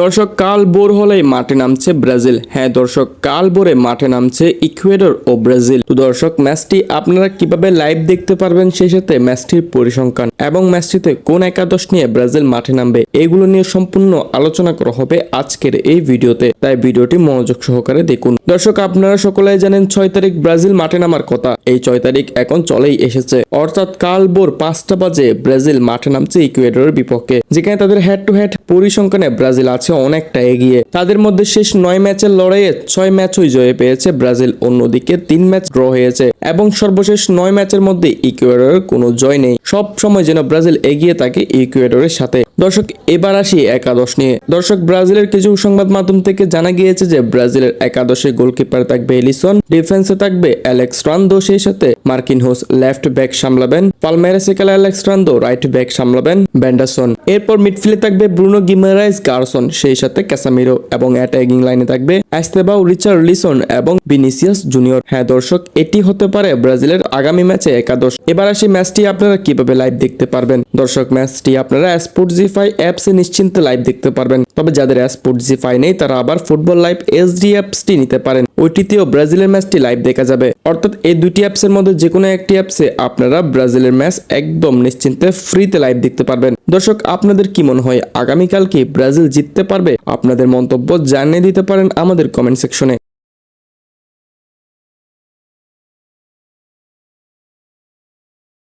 দর্শক, কাল বোর হলেই মাঠে নামছে ব্রাজিল। হ্যাঁ দর্শক, কাল বোরে মাঠে নামছে ইকুয়েডর ও ব্রাজিল। তো দর্শক, ম্যাচটি আপনারা কীভাবে লাইভ দেখতে পারবেন সেই সাথে ম্যাচটির পরিসংখ্যান এবং ম্যাচটিতে কোন একাদশ নিয়ে ব্রাজিল মাঠে নামবে, এগুলো নিয়ে সম্পূর্ণ আলোচনা করা হবে আজকের এই ভিডিওতে। তাই ভিডিওটি মনোযোগ সহকারে দেখুন। দর্শক, আপনারা সকলেই জানেন ছয় তারিখ ব্রাজিল মাঠে নামার কথা। এই ছয় তারিখ এখন চলেই এসেছে। অর্থাৎ কাল বোর পাঁচটা বাজে ব্রাজিল মাঠে নামছে ইকুয়েডরের বিপক্ষে, যেখানে তাদের হেড টু হেড পরিসংখ্যানে ব্রাজিল আছে। অনেকটা এগিয়ে। তাদের মধ্যে শেষ নয় ম্যাচের লড়াইয়ে ছয় ম্যাচই জয়ে পেয়েছে ব্রাজিল, অন্যদিকে তিন ম্যাচ ড্র হয়েছে এবং সর্বশেষ নয় ম্যাচের মধ্যে ইকুয়েডরের কোনো জয় নেই। সব সময় যেন ব্রাজিল এগিয়ে থাকে ইকুয়েডরের সাথে। দর্শক, এবার আসি একাদশ নিয়ে। দর্শক, ব্রাজিলের কিছু সংবাদ মাধ্যম থেকে জানা গিয়েছে যে ব্রাজিলের একাদশে গোলকিপার থাকবে এলিসন, ডিফেন্সে থাকবে অ্যালেক্স রান্দো, সেই সাথে মার্কিন হোস লেফট ব্যাক সামলাবেন পালমেরাসে খেলা অ্যালেক্স রান্দো, রাইট ব্যাক সামলাবেন ব্যান্ডারসন। এরপর মিডফিল্ডে থাকবে ব্রুনো গিমারাইজ, গার্সন সেই সাথে ক্যাসামিরো এবং অ্যাটাকিং লাইনে থাকবে অ্যাস্তেবাও, রিচার্ড লিসন এবং বিনিসিয়াস জুনিয়র। হ্যাঁ দর্শক, এটি হতে পারে ব্রাজিলের আগামী ম্যাচে একাদশ। এবার আসি ম্যাচটি আপনারা কীভাবে লাইভ দেখতে পারবেন? দর্শক, ম্যাচটি আপনারা স্পোর্টজিফাই অ্যাপসে নিশ্চিন্তে লাইভ দেখতে পারবেন। তবে যাদের স্পোর্টজিফাই নেই, তারা আবার ফুটবল লাইভ এসডি অ্যাপসটি নিতে পারেন। ওইটিতেও ব্রাজিলের ম্যাচটি লাইভ দেখা যাবে। অর্থাৎ এই দুটি অ্যাপসের মধ্যে যে কোনো একটি অ্যাপসে আপনারা ব্রাজিলের ম্যাচ একদম নিশ্চিন্তে ফ্রিতে লাইভ দেখতে পারবেন। দর্শক, আপনাদের কি মনে হয়, আগামীকাল কি ব্রাজিল জিততে পারবে? আপনাদের মন্তব্য জানিয়ে দিতে পারেন আমাদের কমেন্ট সেকশনে